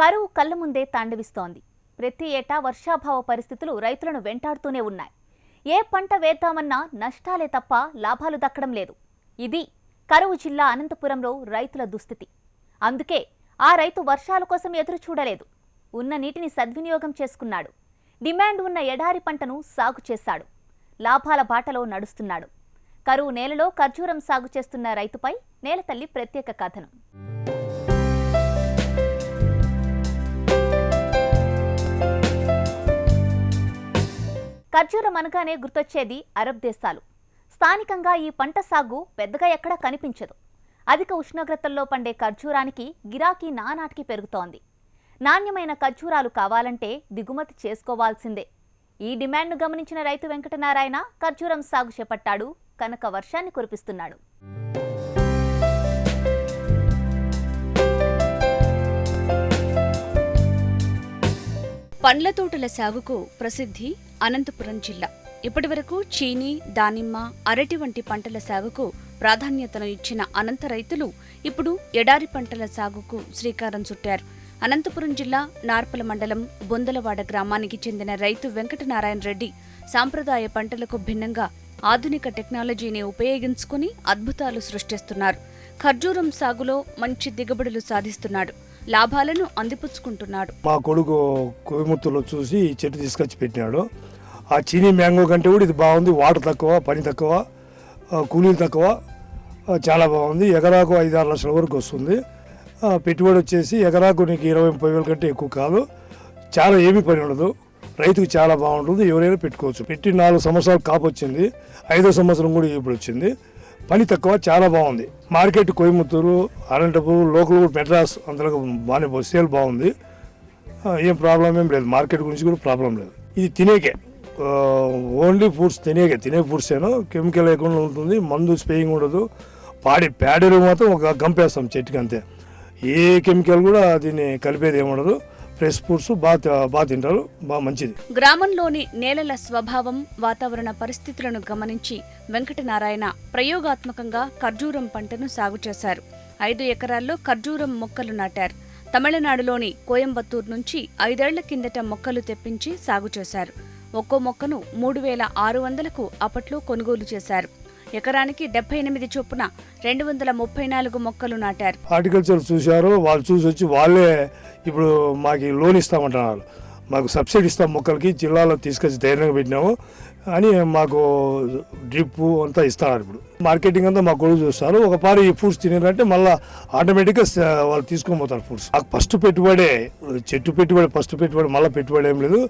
కరువు కళ్ళ ముందే తాండవిస్తోంది. ప్రతి ఏటా వర్షాభావ పరిస్థితులు రైతులను వెంటాడుతూనే ఉన్నాయి. ఏ పంట వేద్దామన్నా నష్టాలే తప్ప లాభాలు దక్కడం లేదు. ఇది కరువు జిల్లా అనంతపురంలో రైతుల దుస్థితి. అందుకే ఆ రైతు వర్షాల కోసం ఎదురు చూడలేదు ఉన్న నీటిని సద్వినియోగం చేసుకున్నాడు. డిమాండ్ ఉన్న ఎడారి పంటను సాగు చేశాడు. లాభాల బాటలో నడుస్తున్నాడు. కరువు నేలలో ఖర్జూరం సాగు చేస్తున్న రైతుపై నేలతల్లి ప్రత్యేక కథనం. ఖర్జూరం అనగానే గుర్తొచ్చేది అరబ్ దేశాలు. స్థానికంగా ఈ పంట సాగు పెద్దగా ఎక్కడా కనిపించదు. అధిక ఉష్ణోగ్రతల్లో పండే ఖర్జూరానికి గిరాకీ నానాటికి పెరుగుతోంది. నాణ్యమైన ఖర్జూరాలు కావాలంటే దిగుమతి చేసుకోవాల్సిందే. ఈ డిమాండ్ను గమనించిన రైతు వెంకటనారాయణ ఖర్జూరం సాగు చేపట్టాడు కనుక వర్షాన్ని కురిపిస్తున్నాడు. పండ్ల తోటల సాగుకు ప్రసిద్ధి అనంతపురం జిల్లా. ఇప్పటివరకు చీని దానిమ్మ అరటి వంటి పంటల సాగుకు ప్రాధాన్యతను ఇచ్చిన అనంత రైతులు ఇప్పుడు ఎడారి పంటల సాగుకు శ్రీకారం చుట్టారు. అనంతపురం జిల్లా నార్పల మండలం బొందలవాడ గ్రామానికి చెందిన రైతు వెంకటనారాయణ రెడ్డి సాంప్రదాయ పంటలకు భిన్నంగా ఆధునిక టెక్నాలజీని ఉపయోగించుకుని అద్భుతాలు సృష్టిస్తున్నారు. ఖర్జూరం సాగులో మంచి దిగుబడులు సాధిస్తున్నాడు. లాభాలను అందిపుచ్చుకుంటున్నాడు. మా కొడుకు కోయముత్తూరులో చూసి చెట్టు తీసుకొచ్చి పెట్టినాడు. ఆ చీనీ మ్యాంగో కంటే కూడా ఇది బాగుంది. వాటర్ తక్కువ పని తక్కువ కూలీలు తక్కువ చాలా బాగుంది. ఎకరాకు ఐదు ఆరు లక్షల వరకు వస్తుంది. పెట్టుబడి వచ్చేసి ఎకరాకు నీకు ఇరవై ముప్పై వేల కంటే ఎక్కువ కాదు. చాలా ఏమీ పని ఉండదు. రైతుకు చాలా బాగుంటుంది. ఎవరైనా పెట్టుకోవచ్చు. పెట్టి నాలుగు సంవత్సరాలు కాపు వచ్చింది. ఐదో సంవత్సరం కూడా ఇప్పుడు వచ్చింది. పని తక్కువ చాలా బాగుంది. మార్కెట్ కోయముత్తూరు అనంతపూర్ లోకల్ మెడ్రాస్ అందులో బాగానే సేల్ బాగుంది. ఏం ప్రాబ్లం ఏం లేదు. మార్కెట్ గురించి కూడా ప్రాబ్లం లేదు. ఇది తినేకే. ఓన్లీ ఫుడ్స్ తినే తినే ఫుడ్స్ కెమికల్ లేకుండా ఉంటుంది మందు స్పేయింగ్ ఉండదు. పాడి ప్యాడీలు మాత్రం ఒక గంపేస్తాం చెట్టుకి అంతే. ఏ కెమికల్ కూడా దీన్ని కలిపేది ఏముండదు ఫ్రెష్ ఫుడ్స్ బాగా బాగా తింటారు బాగా మంచిది. గ్రామంలోని నేలల స్వభావం వాతావరణ పరిస్థితులను గమనించి వెంకటనారాయణ ప్రయోగాత్మకంగా ఖర్జూరం పంటను సాగు చేశారు. ఐదు ఎకరాల్లో ఖర్జూరం మొక్కలు నాటారు. తమిళనాడులోని కోయంబత్తూరు నుంచి ఐదేళ్ళ కిందట మొక్కలు తెప్పించి సాగు చేశారు. ఒక్కో మొక్కను మూడు వేల ఆరు వందలకు అప్పట్లో కొనుగోలు చేశారు. ఎకరానికి డెబ్బై ఎనిమిది చొప్పున రెండు వందల ముప్పై నాలుగు మొక్కలు నాటారు. హార్టికల్చర్ చూశారు వాళ్ళు చూసి వచ్చి వాళ్ళే ఇప్పుడు మాకు లోన్ ఇస్తామంటున్నారు. మాకు సబ్సిడీ ఇస్తాం మొక్కలకి జిల్లాలో తీసుకొచ్చి ధైర్యంగా పెట్టినాము. అని మాకు డ్రిప్పు అంతా ఇస్తున్నారు ఇప్పుడు. మార్కెటింగ్ అంతా మా కొడుకు చూస్తారు. ఒక పారి ఫ్రూట్స్ తినారంటే మళ్ళీ ఆటోమేటిక్గా వాళ్ళు తీసుకొని పోతారు ఫ్రూట్స్. నాకు ఫస్ట్ పెట్టుబడే చెట్టు పెట్టుబడి ఫస్ట్ పెట్టుబడి మళ్ళీ పెట్టుబడి ఏం లేదు.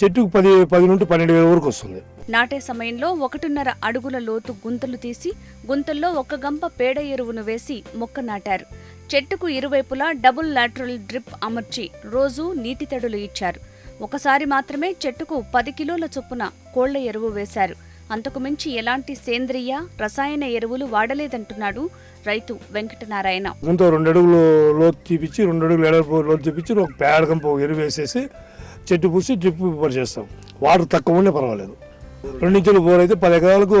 చెట్టుకు పది పది నుండి పన్నెండు వేల వరకు వస్తుంది. నాటే సమయంలో ఒకటిన్నర అడుగుల లోతు గుంతలు తీసి గుంతల్లో ఒక గంప పేడ ఎరువును వేసి మొక్క నాటారు. చెట్టుకు ఇరువైపులా డబుల్ లాటరల్ డ్రిప్ అమర్చి రోజూ నీటి తడులు ఇచ్చారు. ఒకసారి మాత్రమే చెట్టుకు పది కిలోల చొప్పున కోళ్ళ ఎరువు వేశారు. అంతకుమించి ఎలాంటి సేంద్రియ రసాయన ఎరువులు వాడలేదంటున్నాడు రైతు వెంకటనారాయణ. ముందు రెండు అడుగులు లోతు తీపిచ్చి రెండు అడుగులు ఎడలు లోతు తీపిచ్చి ఒక పేడకం ఎరువు వేసేసి చెట్టు పూసి డ్రిప్ చేస్తాం. వాటర్ తక్కువ ఉండే పర్వాలేదు. రెండు ఇంచులు బోర్ అయితే పది ఎకరాలకు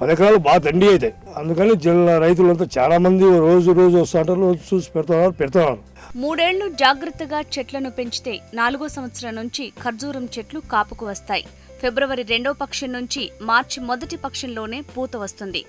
పది ఎకరాలు బాగా దండి అవుతాయి అందుకని జిల్లా రైతులంతా చాలామంది రోజు రోజు వస్తుంటారు రోజు చూసి పెడుతున్నారు పెడుతున్నారు. మూడేళ్ళు జాగ్రత్తగా చెట్లను పెంచితే నాలుగో సంవత్సరం నుంచి ఖర్జూరం చెట్లు కాపుకు వస్తాయి. ఫిబ్రవరి రెండో పక్షం నుంచి మార్చి మొదటి పక్షంలోనే పూత వస్తుంది.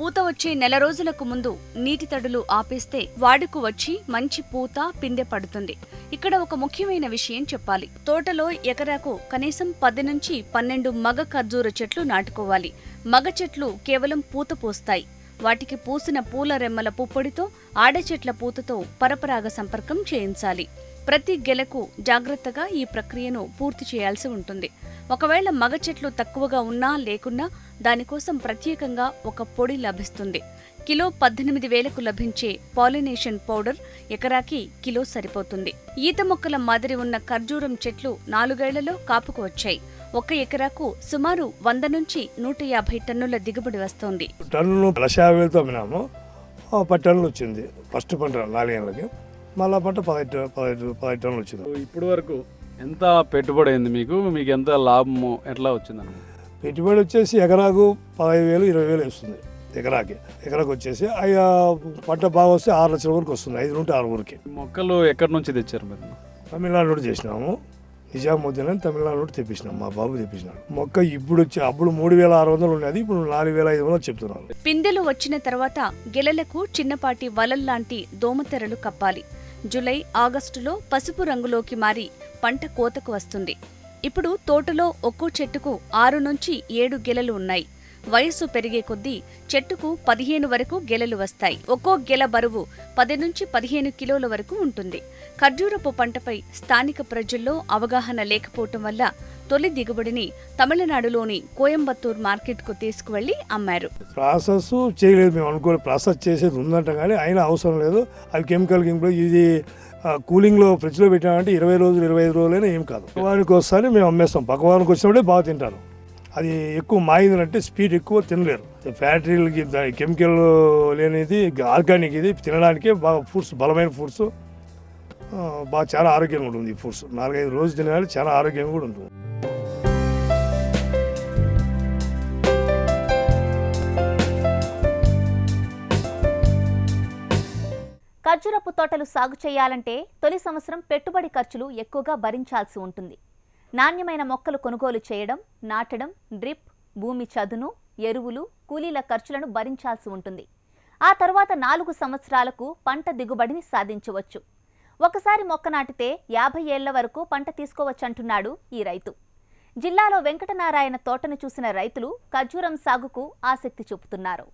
పూత వచ్చే నెల రోజులకు ముందు నీటి తడులు ఆపేస్తే వాడుకు వచ్చి మంచి పూత పిందె పడుతుంది. ఇక్కడ ఒక ముఖ్యమైన విషయం చెప్పాలి. తోటలో ఎకరాకు కనీసం పది నుంచి పన్నెండు మగ ఖర్జూర చెట్లు నాటుకోవాలి. మగ చెట్లు కేవలం పూత పోస్తాయి. వాటికి పూసిన పూల రెమ్మల పుప్పొడితో ఆడచెట్ల పూతతో పరపరాగ సంపర్కం చేయించాలి. ప్రతి గెలకు జాగ్రత్తగా ఈ ప్రక్రియను పూర్తి చేయాల్సి ఉంటుంది. ఒకవేళ మగ చెట్లు తక్కువగా ఉన్నా లేకున్నా దానికోసం ప్రత్యేకంగా ఒక పొడి లభిస్తుంది. కిలో పద్దెనిమిది వేలకు లభించే పాలినేషన్ పౌడర్ ఎకరాకి కిలో సరిపోతుంది. ఈత మొక్కల మాదిరి ఉన్న ఖర్జూరం చెట్లు నాలుగేళ్ళలో కాపుకు వచ్చాయి. ఒక ఎకరాకు సుమారు వంద నుంచి నూట యాభై టన్నుల దిగుబడి వస్తోంది. టన్నులు లక్ష యాభై వేలతో అమ్మినాము ఆ, పది టన్నులు వచ్చింది. ఫస్ట్ పంట నాలుగేళ్ళకి. మళ్ళా పంట పదహైదు పదహైదు పదహైదు టన్నులు వచ్చింది. ఇప్పటి వరకు ఎంత పెట్టుబడి అయింది మీకు? మీకు ఎంత లాభము ఎట్లా వచ్చిందన్న పెట్టుబడి వచ్చేసి ఎకరాకు పదహైదు వేలు ఇరవై వేలు వస్తుంది. ఎకరాకి. ఎకరాకు వచ్చేసి అయ్యా పంట బాగా వస్తే ఆరు లక్షల వరకు వస్తుంది. ఐదు నుండి ఆరు వరకు. మొక్కలు ఎక్కడి నుంచి తెచ్చారు మీరు? తమిళనాడు నుండి చేసినాము. నిజాముద్దీన్ తమిళనాడు నుండి తెప్పించినాం మా బాబు తెప్పించినాడు. మొక్క ఇప్పుడు వచ్చి అప్పుడు మూడు వేల ఆరు వందలు ఉన్నది ఇప్పుడు నాలుగు వేల ఐదు వందలు చెప్తున్నారు. పిందెలు వచ్చిన తర్వాత గెలలకు చిన్నపాటి వలల్లాంటి దోమతెరలు కప్పాలి. జులై ఆగస్టులో పసుపు రంగులోకి మారి పంట కోతకు వస్తుంది. ఇప్పుడు తోటలో ఒక్కో చెట్టుకు ఆరు నుంచి ఏడు గెలలు ఉన్నాయి. వయస్సు పెరిగే కొద్దీ చెట్టుకు పదిహేను వరకు గెలలు వస్తాయి. ఒక్కో గెల బరువు పది నుంచి పదిహేను కిలోల వరకు ఉంటుంది. ఖర్జూరపు పంటపై స్థానిక ప్రజల్లో అవగాహన లేకపోవటం వల్ల తొలి దిగుబడిని తమిళనాడులోని కోయంబత్తూర్ మార్కెట్కు తీసుకువెళ్ళి అమ్మారు. ప్రాసెస్ చేయలేదు. మేము అనుకో ప్రాసెస్ చేసేది ఉందంట కానీ అయినా అవసరం లేదు. అవి కెమికల్ కెమికల్ ఇది కూలింగ్లో ఫ్రిడ్జ్లో పెట్టామంటే ఇరవై రోజులు ఇరవై ఐదు రోజులైనా ఏం కాదు. పక్కవానికి వస్తాను మేము అమ్మేస్తాం. పక్కవానికి వచ్చినప్పుడే బాగా తింటారు. అది ఎక్కువ మాయిందంటే స్పీడ్ ఎక్కువ తినలేరు. ఫ్యాక్టరీలకి కెమికల్ లేనిది ఆర్గానిక్ ఇది తినడానికి బాగా ఫుడ్స్ బలమైన ఫుడ్స్ బాగా చాలా ఆరోగ్యంగా ఉంటుంది ఈ ఫుడ్స్. నాలుగైదు రోజులు తినాలి చాలా ఆరోగ్యంగా కూడా ఉంటుంది. ఖర్జూరపు తోటలు సాగు చేయాలంటే తొలి సంవత్సరం పెట్టుబడి ఖర్చులు ఎక్కువగా భరించాల్సి ఉంటుంది. నాణ్యమైన మొక్కలు కొనుగోలు చేయడం నాటడం డ్రిప్ భూమి చదును ఎరువులు కూలీల ఖర్చులను భరించాల్సి ఉంటుంది. ఆ తర్వాత నాలుగు సంవత్సరాలకు పంట దిగుబడిని సాధించవచ్చు. ఒకసారి మొక్క నాటితే యాభై ఏళ్ళ వరకు పంట తీసుకోవచ్చంటున్నాడు ఈ రైతు. జిల్లాలో వెంకటనారాయణ తోటను చూసిన రైతులు ఖర్జూరం సాగుకు ఆసక్తి చూపుతున్నారు.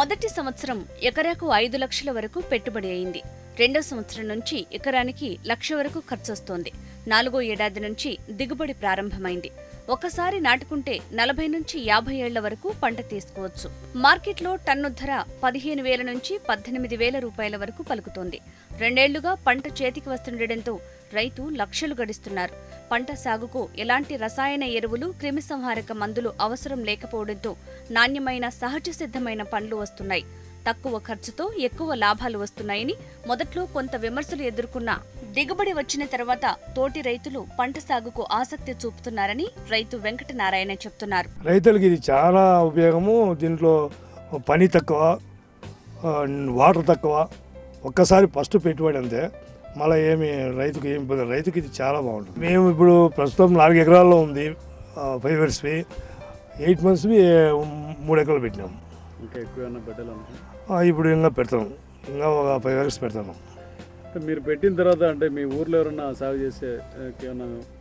మొదటి సంవత్సరం ఎకరాకు ఐదు లక్షల వరకు పెట్టుబడి అయింది. రెండో సంవత్సరం నుంచి ఎకరానికి లక్ష వరకు ఖర్చొస్తోంది. నాలుగో ఏడాది నుంచి దిగుబడి ప్రారంభమైంది. ఒకసారి నాటుకుంటే నలభై నుంచి యాభై ఏళ్ళ వరకు పంట తీసుకోవచ్చు. మార్కెట్లో టన్ను ధర పదిహేను వేల నుంచి పద్దెనిమిది వేల రూపాయల వరకు పలుకుతోంది. రెండేళ్ళుగా పంట చేతికి వస్తుండటంతో రైతు లక్షలు గడిస్తున్నారు. పంట సాగుకు ఎలాంటి రసాయన ఎరువులు క్రిమిసంహారక మందులు అవసరం లేకపోవడంతో నాణ్యమైన సహజ సిద్ధమైన పండ్లు వస్తున్నాయి. తక్కువ ఖర్చుతో ఎక్కువ లాభాలు వస్తున్నాయని మొదట్లో కొంత విమర్శలు ఎదుర్కొన్న దిగుబడి వచ్చిన తర్వాత తోటి రైతులు పంట సాగుకు ఆసక్తి చూపుతున్నారని రైతు వెంకటనారాయణ చెప్తున్నారు. రైతులకి ఇది చాలా ఉపయోగము. దీంట్లో పని తక్కువ వాటర్ తక్కువ ఒక్కసారి ఫస్ట్ పెట్టుబడి అంతే. మళ్ళీ ఏమి రైతుకు ఏమి ఇబ్బంది. రైతుకి ఇది చాలా బాగుంటుంది. మేము ఇప్పుడు ప్రస్తుతం నాలుగు ఎకరాల్లో ఉంది ఫైవ్ ఇయర్స్వి ఎయిట్ మంత్స్వి మూడు ఎకరాలు పెట్టినాము ఇంకా ఎక్కువ ఇప్పుడు ఇంకా పెడతాం. ఇంకా ఒక ఫైవ్ ఇయర్స్ పెడతాము మీరు పెట్టిన తర్వాత అంటే మీ ఊర్లో ఎవరైనా సాగు చేసే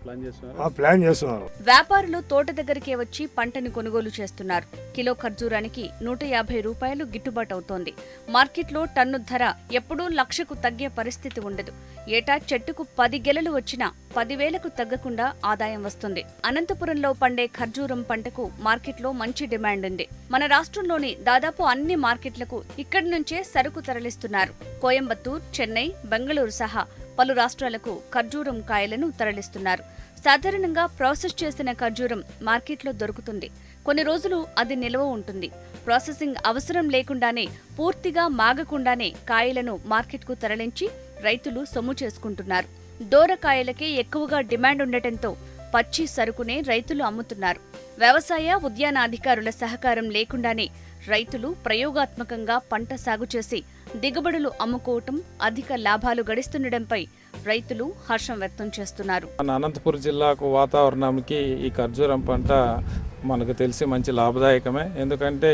ప్లాన్ చేస్తున్నారా? ఆ, ప్లాన్ చేస్తున్నారు. వ్యాపారులు తోట దగ్గరికే వచ్చి పంటని కొనుగోలు చేస్తున్నారు. కిలో ఖర్జూరానికి నూట యాభై రూపాయలు గిట్టుబాటు అవుతోంది. మార్కెట్లో టన్ను ధర ఎప్పుడూ లక్షకు తగ్గే పరిస్థితి ఉండదు. ఏటా చెట్టుకు పది గెలలు వచ్చినా పదివేలకు తగ్గకుండా ఆదాయం వస్తుంది. అనంతపురంలో పండే ఖర్జూరం పంటకు మార్కెట్లో మంచి డిమాండ్ ఉంది. మన రాష్ట్రంలోని దాదాపు అన్ని మార్కెట్లకు ఇక్కడి నుంచే సరుకు తరలిస్తున్నారు. కోయంబత్తూర్ చెన్నై బెంగళూరు సహా పలు రాష్ట్రాలకు ఖర్జూరం కాయలను తరలిస్తున్నారు. సాధారణంగా ప్రాసెస్ చేసిన ఖర్జూరం మార్కెట్లో దొరుకుతుంది. కొన్ని రోజులు అది నిల్వ ఉంటుంది. ప్రాసెసింగ్ అవసరం లేకుండానే పూర్తిగా మాగకుండానే కాయలను మార్కెట్కు తరలించి రైతులు సొమ్ము చేసుకుంటున్నారు. దోరకాయలకే ఎక్కువగా డిమాండ్ ఉండటంతో పచ్చి సరుకునే రైతులు అమ్ముతున్నారు. వ్యవసాయ ఉద్యాన అధికారుల సహకారం లేకుండానే రైతులు ప్రయోగాత్మకంగా పంట సాగు చేసి దిగుబడులు అమ్ముకోవటం అధిక లాభాలు గడిస్తుండటంపై రైతులు హర్షం వ్యక్తం చేస్తున్నారు. మన అనంతపురం జిల్లాకు వాతావరణానికి ఈ ఖర్జూరం పంట మనకు తెలిసి మంచి లాభదాయకమే. ఎందుకంటే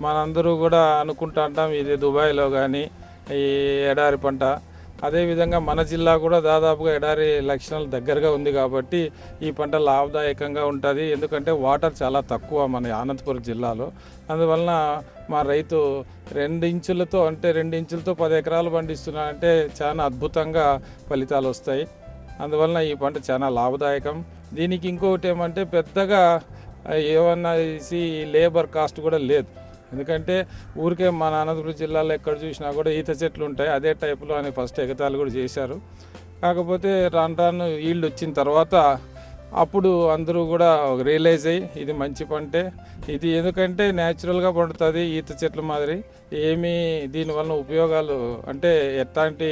మనందరూ కూడా అనుకుంటా అంటాం ఇది దుబాయ్లో కానీ ఈ ఎడారి పంట అదేవిధంగా మన జిల్లా కూడా దాదాపుగా ఎడారి లక్షణాలు దగ్గరగా ఉంది కాబట్టి ఈ పంట లాభదాయకంగా ఉంటుంది. ఎందుకంటే వాటర్ చాలా తక్కువ మన అనంతపురం జిల్లాలో. అందువలన మా రైతు రెండు ఇంచులతో అంటే రెండు ఇంచులతో పది ఎకరాలు పండిస్తున్నా అంటే చాలా అద్భుతంగా ఫలితాలు వస్తాయి. అందువలన ఈ పంట చాలా లాభదాయకం. దీనికి ఇంకొకటి ఏమంటే పెద్దగా ఏమన్నా లేబర్ కాస్ట్ కూడా లేదు. ఎందుకంటే ఊరికే మన అనంతపురం జిల్లాలో ఎక్కడ చూసినా కూడా ఈత చెట్లు ఉంటాయి. అదే టైపులో అని ఫస్ట్ ఎగతాలు కూడా చేశారు. కాకపోతే రాను రాను ఈల్డ్ వచ్చిన తర్వాత అప్పుడు అందరూ కూడా రియలైజ్ అయ్యి ఇది మంచి పంటే ఇది ఎందుకంటే న్యాచురల్గా పండుతుంది ఈత చెట్ల మాదిరి. ఏమీ దీనివల్ల ఉపయోగాలు అంటే ఎట్లాంటి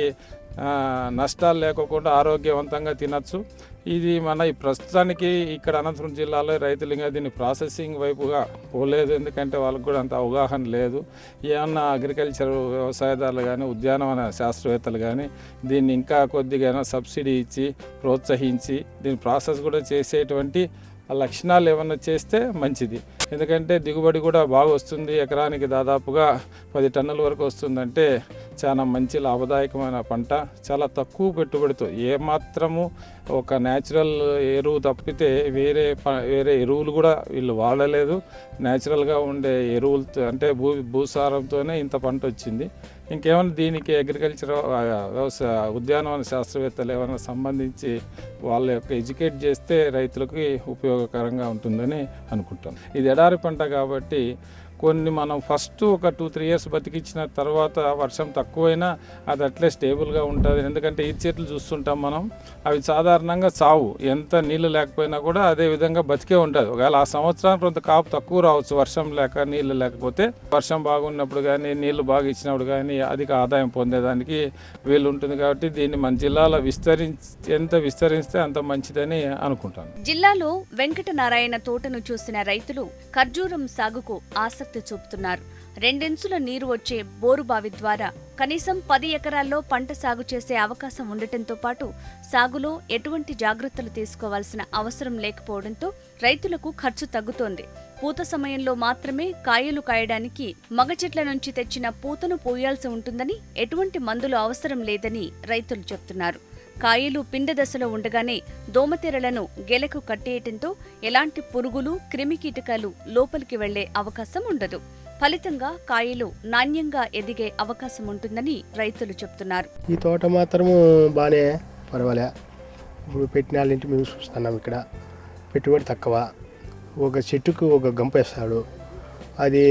నష్టాలు లేకోకుండా ఆరోగ్యవంతంగా తినచ్చు. ఇది మన ప్రస్తుతానికి ఇక్కడ అనంతపురం జిల్లాలో రైతులు ఇంకా దీన్ని ప్రాసెసింగ్ వైపుగా పోలేదు. ఎందుకంటే వాళ్ళకు కూడా అంత అవగాహన లేదు. ఏమన్నా అగ్రికల్చర్ వ్యవసాయదారులు కానీ ఉద్యానవన శాస్త్రవేత్తలు కానీ దీన్ని ఇంకా కొద్దిగా సబ్సిడీ ఇచ్చి ప్రోత్సహించి దీని ప్రాసెస్ కూడా చేసేటువంటి ఆ లక్షణాలు ఏమన్నా చేస్తే మంచిది. ఎందుకంటే దిగుబడి కూడా బాగా వస్తుంది. ఎకరానికి దాదాపుగా పది టన్నుల వరకు వస్తుందంటే చాలా మంచి లాభదాయకమైన పంట. చాలా తక్కువ పెట్టుబడితో ఏమాత్రము ఒక న్యాచురల్ ఎరువు తప్పితే వేరే ప- వేరే ఎరువులు కూడా వీళ్ళు వాడలేదు. న్యాచురల్గా ఉండే ఎరువులతో అంటే భూ భూసారంతోనే ఇంత పంట వచ్చింది. ఇంకేమైనా దీనికి అగ్రికల్చర్ వ్యవసాయ ఉద్యానవన శాస్త్రవేత్తలు ఏమైనా సంబంధించి వాళ్ళ యొక్క ఎడ్యుకేట్ చేస్తే రైతులకి ఉపయోగకరంగా ఉంటుందని అనుకుంటాను. ఇది ఎడారి పంట కాబట్టి కొన్ని మనం ఫస్ట్ ఒక టూ త్రీ ఇయర్స్ బతికించిన తర్వాత వర్షం తక్కువైనా అది అట్లే స్టేబుల్గా ఉంటుంది. ఎందుకంటే ఈ చెట్లు చూస్తుంటాం మనం. అవి సాధారణంగా సావు. ఎంత నీళ్ళు లేకపోయినా కూడా అదే విధంగా బతికే ఉంటుంది. ఒకవేళ ఆ సంవత్సరానికి కొంత కాపు తక్కువ రావచ్చు వర్షం లేక నీళ్ళు లేకపోతే వర్షం బాగున్నప్పుడు కానీ నీళ్ళు బాగా ఇచ్చినప్పుడు కానీ అధిక ఆదాయం పొందేదానికి వీలు ఉంటుంది కాబట్టి దీన్ని మన జిల్లాలో విస్తరించి ఎంత విస్తరిస్తే అంత మంచిదని అనుకుంటాను. జిల్లాలో వెంకటనారాయణ తోటను చూసిన రైతులు ఖర్జూరం సాగుకు ఆసక్తి చూపుతున్నారు. రెండెంచుల నీరు వచ్చే బోరుబావి ద్వారా కనీసం పది ఎకరాల్లో పంట సాగు చేసే అవకాశం ఉండటంతో పాటు సాగులో ఎటువంటి జాగ్రత్తలు తీసుకోవాల్సిన అవసరం లేకపోవడంతో రైతులకు ఖర్చు తగ్గుతోంది. పూత సమయంలో మాత్రమే కాయలు కాయడానికి మగ చెట్ల నుంచి తెచ్చిన పూతను పోయాల్సి ఉంటుందని ఎటువంటి మందులు అవసరం లేదని రైతులు చెప్తున్నారు. కాయలు పిండ దశలో ఉండగానే దోమతెరలను గెలకు కట్టేయటంతో ఎలాంటి పురుగులు క్రిమికీటకాలు లోపలికి వెళ్ళే అవకాశం ఉండదు. ఫలితంగా కాయలు నాణ్యంగా ఎదిగే అవకాశం ఉంటుందని రైతులు చెప్తున్నారు. ఈ తోట మాత్రము బాగానే పర్వాలే. ఇప్పుడు పెట్టిన వాళ్ళ ఇంటి మేము చూస్తున్నాం ఇక్కడ. పెట్టుబడి తక్కువ. ఒక చెట్టుకు ఒక గంప వేస్తాడు. అది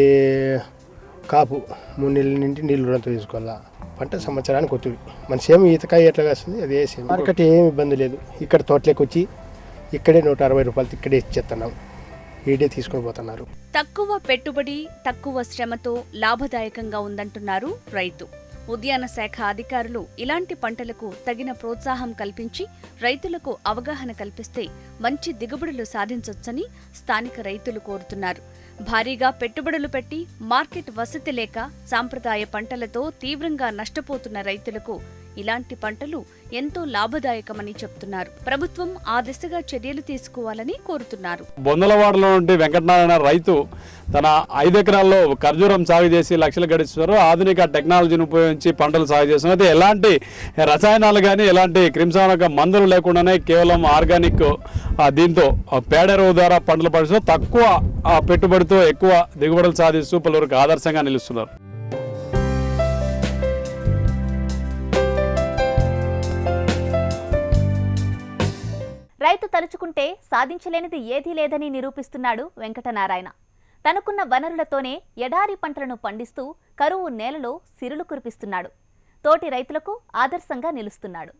కాపు. మూడు నెలల నుండి నీళ్ళు రుణంతో తీసుకోవాలా పంట సంవత్సరానికి ఒత్తిడి. మన సేమ్ ఈతకాయ ఎట్లా వస్తుంది అదే సేమ్. మార్కెట్ ఏం ఇబ్బంది లేదు. ఇక్కడ తోటలోకి వచ్చి ఇక్కడే నూట అరవై రూపాయలు ఇక్కడే ఇచ్చేస్తున్నాం. ఈడే తీసుకొని పోతున్నారు. తక్కువ పెట్టుబడి తక్కువ శ్రమతో లాభదాయకంగా ఉందంటున్నారు రైతు. ఉద్యాన శాఖ అధికారులు ఇలాంటి పంటలకు తగిన ప్రోత్సాహం కల్పించి రైతులకు అవగాహన కల్పిస్తే మంచి దిగుబడులు సాధించొచ్చని స్థానిక రైతులు కోరుతున్నారు. భారీగా పెట్టుబడులు పెట్టి మార్కెట్ వసతి లేక సాంప్రదాయ పంటలతో తీవ్రంగా నష్టపోతున్న రైతులకు ఇలాంటి పంటలు ఎంతో లాభదాయకమని చెప్తున్నారు. ప్రభుత్వం ఆ దిశగా చర్యలు తీసుకోవాలని కోరుతున్నారు. బొందలవాడలో నుండి వెంకటనారాయణ రైతు తన ఐదు ఎకరాల్లో ఖర్జూరం సాగు చేసి లక్షలు గడిస్తున్నారు ఆధునిక టెక్నాలజీని ఉపయోగించి పంటలు సాగు చేస్తున్నారు. అయితే ఎలాంటి రసాయనాలు కానీ ఎలాంటి క్రిమిసంహారక మందులు లేకుండానే కేవలం ఆర్గానిక్ దీంతో పేడెరువు ద్వారా పంటలు పండిస్తూ తక్కువ ఆ, పెట్టుబడితో ఎక్కువ దిగుబడులు సాధిస్తూ పలువురికి ఆదర్శంగా నిలుస్తున్నారు. రైతు తలుచుకుంటే సాధించలేనిది ఏదీ లేదని నిరూపిస్తున్నాడు వెంకటనారాయణ. తనకున్న వనరులతోనే ఎడారి పంటలను పండిస్తూ కరువు నేలలో సిరులు కురిపిస్తున్నాడు. తోటి రైతులకు ఆదర్శంగా నిలుస్తున్నాడు.